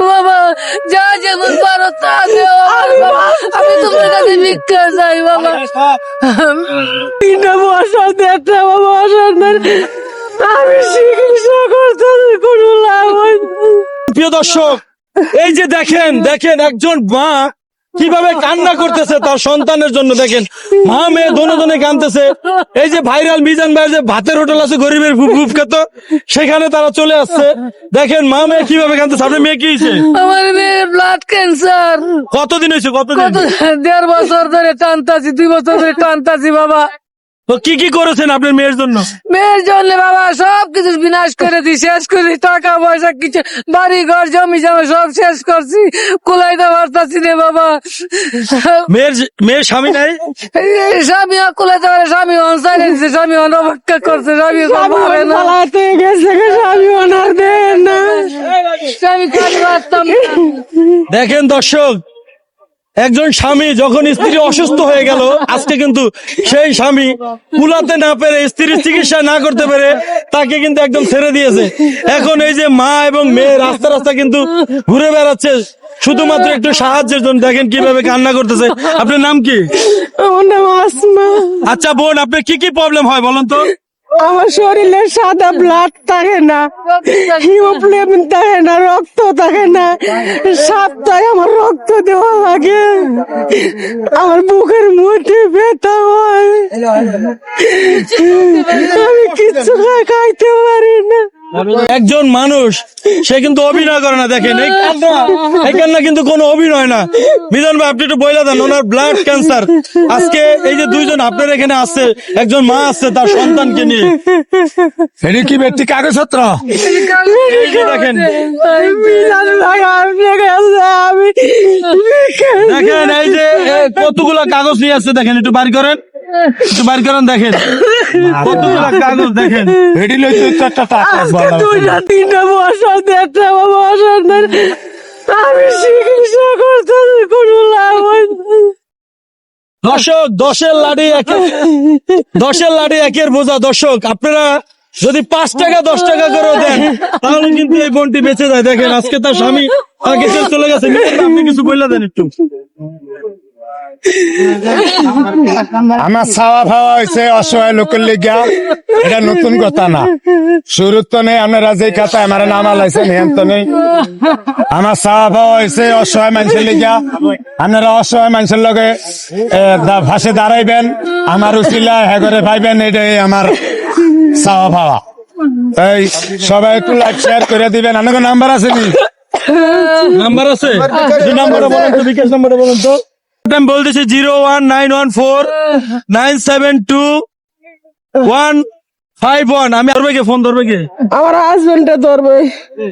বাবা, বাবা তা আমি বাবা তিনটা ধরে আমি প্রিয় দর্শক এই যে দেখেন দেখেন একজন মা কীভাবে কান্না করতেছে তার সন্তানের জন্য দেখেন। মা মেয়ে দোনো দোনে কানতেছে এই যে ভাইরাল মিজান ভাই যে ভাতের হোটেল আছে গরিবের ফুপ খেত সেখানে তারা চলে আসছে। দেখেন মা মেয়ে কীভাবে কানতেছে আপনার মেয়ে কি আমার মেয়ের ব্লাড ক্যান্সার কতদিন হয়েছে কতদিন? কত দেড় বছর ধরে টানতাছি দুই বছর ধরে টানতাছি বাবা। তো কি কি করেছেন আপনার মেয়ের জন্য? মেয়ের জন্য বাবা সব কিছু বিনাশ করে দি শেষ করে টাকা পয়সা কিছু বাড়ি ঘর জমি জমা সব শেষ করছি কুলাইতে পারতাছি রে বাবা। মেয়ের মেয়ের স্বামী নাই? স্বামী কুলাইতে পারে স্বামী অনসাইনে দিছে স্বামী অনপেক্ষা করছে স্বামী পারে না। গেছে স্বামী ওনার দেন না। স্বামী কাজ না। দেখেন দর্শক একজন স্বামী যখন স্ত্রী অসুস্থ হয়ে গেল আজকে কিন্তু সেই স্বামী কুলাতে না পেরে স্ত্রীর চিকিৎসা না করতে পেরে তাকে কিন্তু একদম ছেড়ে দিয়েছে। এখন এই যে মা এবং মেয়ে রাস্তা রাস্তা কিন্তু ঘুরে বেড়াচ্ছে শুধুমাত্র একটু সাহায্যের জন্য। দেখেন কীভাবে কান্না করতেছে। আপনার নাম কি? আচ্ছা বোন আপনার কি কি প্রবলেম হয় বলেন তো? আমার শরীরে সাদা ব্লাড থাকে না হিমোগ্লোবিন থাকে না, রক্ত থাকে না সপ্তাহে আমার রক্ত দেওয়া লাগে। আমার বুকের মধ্যে ব্যথা হয়। আমি কিছু খাইতে পারি না। একজন মানুষ সে কিন্তু অভিনয় করে না দেখেন। এই কান্না এই কান্না কিন্তু কোনো অভিনয় না। মিজান ভাই আপনি একটু বইলা দেন ওনার ব্লাড ক্যান্সার আজকে এই যে দুইজন আপনার এখানে আসছে একজন মা আসছে তার সন্তানকে নিয়ে। এটা কি ব্যক্তি কাগজপত্র দেখেন। দেখেন এই যে কতগুলা কাগজ নিয়ে আসছে দেখেন একটু বাড়ি করেন। একটু বাড়ি করেন দেখেন। কতগুলা কাগজ দেখেন? এটি লই তুই তো টাকা দুইটা তিনটা বছর দেড়টা বছর ধরে আমি চিকিৎসা করতে কোনো লাভ দর্শক দশের লাড়ি একে দশের লাড়ি একের বোঝা। দর্শক আপনারা যদি পাঁচ টাকা দশ টাকা করে দেন তাহলে কিন্তু এই বোনটি বেঁচে যায়। দেখেন আজকে তার স্বামী আগে চলে গেছে। আপনি কিছু বললে দেন একটু। আমার চাওয়া ফাওয়া হয়েছে অসহায় লোকের লিগা। এটা নতুন কথা না। শুরুর তো নেই আপনারা যে কথা আমার নাম আলাইছেন হেন তো নেই। আমার চাওয়া ফাওয়া হয়েছে অসহায় মানুষের লিগা। আপনারা অসহায় মানুষের লগে ভাসে দাঁড়াইবেন। আমার উচিলা হেগরে পাইবেন এটাই আমার চাওয়া ফাওয়া এই সবাই একটু লাইক শেয়ার করে দিবেন। আপনার নাম্বার আছে নি? নাম্বার আছে। যে নাম্বারটা বলেন তো বিকাশ নাম্বারটা বলেন তো। আমি বলতেছি zero one nine one four nine seven two one five one আমি ধরবে কে ফোন ধরবে কে? আমার হাজবেন্ডে ধরবে।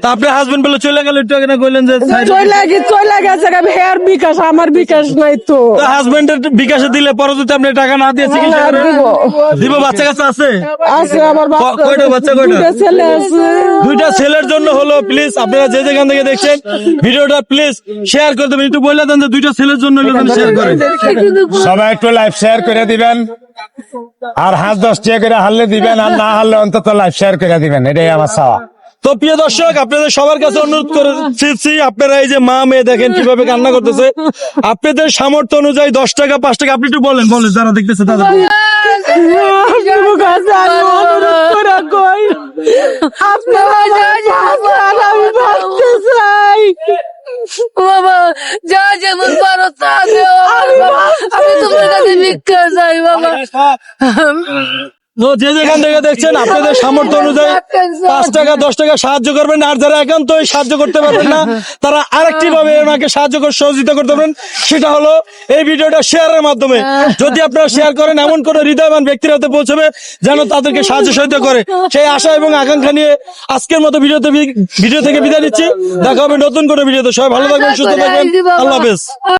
তা আপনার হাজবেন্ড বলে চলে গেল একটু আগে না কইলেন যে চলে গেছে চলে গেছে আমি হেয়ার বিকাশ আমার বিকাশ নাই তো। হাজবেন্ডের বিকাশে দিলে পরে যদি আপনি টাকা না দিয়ে চিকিৎসা করেন দিব। দিব বাচ্চা কাছে আছে? আছে আমার কয়টা বাচ্চা কয়টা? দুইটা ছেলে আছে। দুইটা ছেলের জন্য হলো প্লিজ আপনারা যে যেখান থেকে দেখছেন ভিডিওটা প্লিজ শেয়ার করে দেবেন। একটু বলে দেন যে দুইটা ছেলের জন্য হলো শেয়ার করেন সবাই একটু লাইভ শেয়ার করে দিবেন। আর হাত দশ টাকা করে হারলে দিবেন আর না হারলে অন্তত লাইভ শেয়ার করে দিবেন এটাই আমার চাওয়া। তো প্রিয় দর্শক আপনাদের সবার কাছে অনুরোধ করেছি আপনারা এই যে মা মেয়ে দেখেন কীভাবে কান্না করতেছে। আপনাদের সামর্থ্য অনুযায়ী দশ টাকা পাঁচ টাকা আপনি একটু বলেন বলেন যারা দেখতেছে তাদের আপনার কাছে আমি অনুরোধ করে কই আপনারা যা, যা, বাঁচান, আমি বাঁচতে চাই বাবা যা যেমন পারো তা দেও আমার বাবা। আমি তোমার কাছে ভিক্ষা চাই বাবা যেখান থেকে দেখছেন, আপনাদের সামর্থ্য অনুযায়ী পাঁচ টাকা, দশ টাকা সাহায্য করবেন, আর যারা সাহায্য করতে পারবেন না, তারা আরেকটি ভাবে সাহায্য করে সহযোগিতা করতে পারেন সেটা হলো, এই ভিডিওটা শেয়ারের মাধ্যমে। যদি আপনারা শেয়ার করেন, এমন কোন হৃদয়বান ব্যক্তির হাতে পৌঁছবে যেন তাদেরকে সাহায্য সহায়তা করে। সেই আশা এবং আকাঙ্ক্ষা নিয়ে আজকের মতো ভিডিওতে ভিডিও থেকে বিদায় নিচ্ছি। দেখা হবে নতুন কোনো ভিডিওতে। সবাই ভালো থাকবেন, সুস্থ থাকবেন। আল্লাহ হাফেজ।